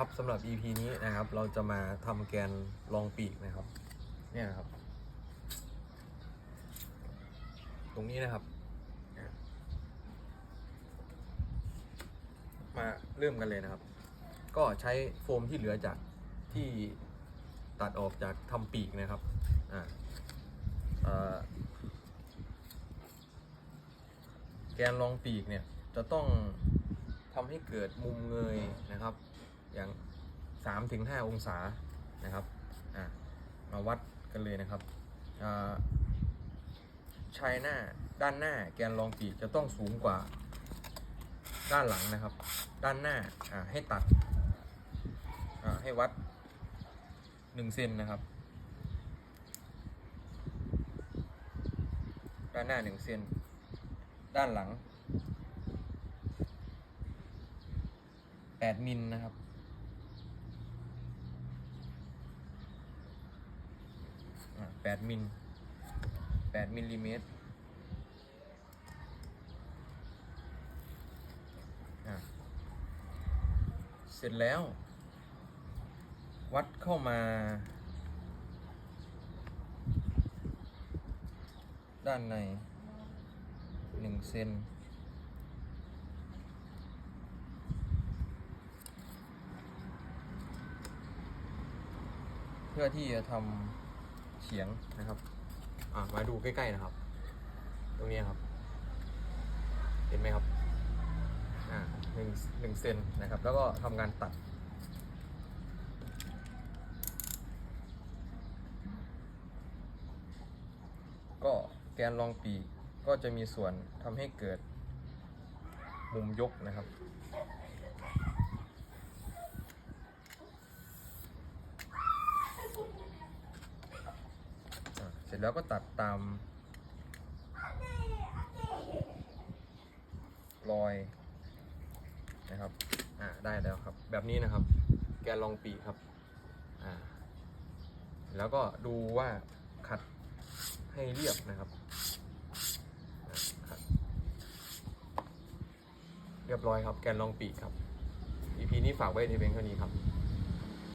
ครับสำหรับ EP นี้นะครับ เราจะมาทำแกนรองปีกนะครับ เนี่ยครับ ตรงนี้นะครับ มาเริ่มกันเลยนะครับ ก็ใช้โฟมที่เหลือจากที่ตัดออกจากทำปีกนะครับอ่าแกนรองปีกเนี่ยจะต้องทำให้เกิดมุมเงยนะครับ อย่าง3ถึง5องศานะครับมาวัดกันเลยนะครับชายหน้าด้านหน้าแกนรองปีกจะต้องสูงกว่าด้านหลังนะครับ ด้านหน้าให้ตัดให้วัด1เซนนะครับ ด้านหน้า1เซนด้านหลัง8มิลนะครับ อ่า8มิล8มิลลิเมตรเสร็จแล้ว วัดเข้ามา ด้านใน1เซนเพื่อที่จะทำ เฉียงนะครับอะมาดูใกล้ๆนะครับ ตรงนี้ครับ เห็นไหมครับอ่าหนึ่งหนึ่งเซนนะครับ แล้วก็ทำการตัดก็แกนรองปีกก็จะมีส่วนทำให้เกิดมุมยกนะครับ อะเส ร็จแล้วก็ตัดตามรอยนะครับ อ่า ได้แล้วครับ แบบนี้นะครับ แกนรองปีกครับ อ่า แล้วก็ดูว่าขัดให้เรียบนะครับเรียบร้อยครับ แกนรองปีกครับ EP นี้ฝากไว้ในเพียงเท่านี้ครับ